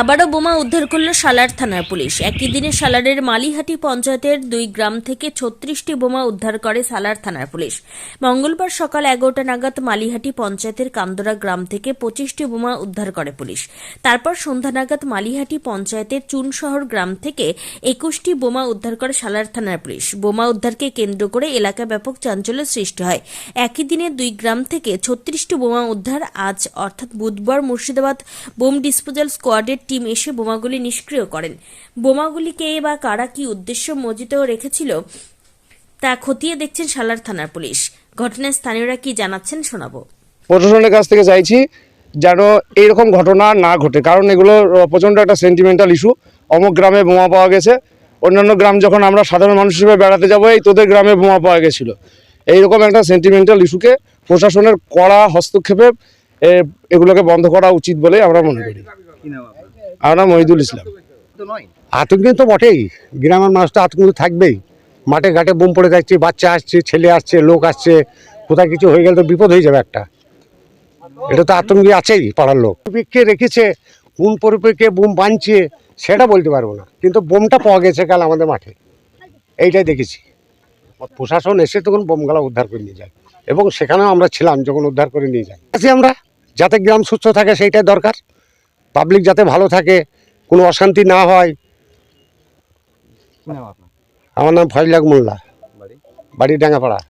আবারও বোমা উদ্ধার করল সালার থানার পুলিশ। একই দিনে সালারের মালিহাটি পঞ্চায়েতের দুই গ্রাম থেকে ছত্রিশটি বোমা উদ্ধার করে সালার থানার পুলিশ। মঙ্গলবার সকাল এগারোটা নাগাদ মালিহাটি পঞ্চায়েতের কান্দরা গ্রাম থেকে পঁচিশটি বোমা উদ্ধার করে পুলিশ। তারপর সন্ধ্যা নাগাদ মালিহাটি পঞ্চায়েতের চুনশহর গ্রাম থেকে একুশটি বোমা উদ্ধার করে সালার থানার পুলিশ। বোমা উদ্ধারকে কেন্দ্র করে এলাকা ব্যাপক চাঞ্চল্যের সৃষ্টি হয়। একই দিনে দুই গ্রাম থেকে ছত্রিশটি বোমা উদ্ধার আজ, অর্থাৎ বুধবার মুর্শিদাবাদ বোম ডিসপোজাল স্কোয়াডের টিম এসে বোমাগুলি নিষ্ক্রিয় করেন। বোমাগুলি কে বা কারা কি উদ্দেশ্য মজিত রেখেছিল, তা খতিয়ে দেখছেন সালার থানার পুলিশ। ঘটনায় স্থানীয়রা কি জানাচ্ছেন শোনাবো। প্রশাসনের কাছ থেকে চাইছি যেন এইরকম ঘটনা না ঘটে, কারণ এগুলো প্রচণ্ড একটা সেন্টিমেন্টাল ইস্যু অমুক গ্রামে বোমা পাওয়া গেছে, অন্যান্য গ্রাম যখন আমরা সাধারণ মানুষ হিসেবে বেড়াতে যাব, এই তোদের গ্রামে বোমা পাওয়া গেছিল। এইরকম একটা সেন্টিমেন্টাল ইস্যুকে প্রশাসনের কড়া হস্তক্ষেপে এগুলোকে বন্ধ করা উচিত বলে আমরা মনে করি। কি নাম মহিদুল ইসলাম। আতঙ্কে তো বটেই। গ্রামের মানুষ তো আতঙ্ক থাকবেই। মাঠে ঘাটে বোম পড়ে যাচ্ছে বাচ্চা আসছে ছেলে আসছে লোক আসছে কোথায় কিছু হয়ে গেলে তো বিপদ হয়ে যাবে একটা। এটা তো আতঙ্কে আছেই পাড়ার লোক। কে রেখেছে কোন পরিপ্রেক্ষে বোম বানছে সেটা বলতে পারব না। কিন্তু বোমটা পাওয়া গেছে কাল আমাদের মাঠে। এইটাই দেখেছি। প্রশাসন এসে তখন বোমগুলা উদ্ধার করে নিয়ে যায়। এবং সেখানেও আমরা ছিলাম যখন উদ্ধার করে নিয়ে যায় আছি আমরা যাতে গ্রাম সুস্থ থাকে সেইটাই দরকার। পাবলিক যাতে ভালো থাকে কোনো অশান্তি না হয়। আমার নাম ফজলাক মোল্লা। বাড়ি ডাঙ্গাপাড়া।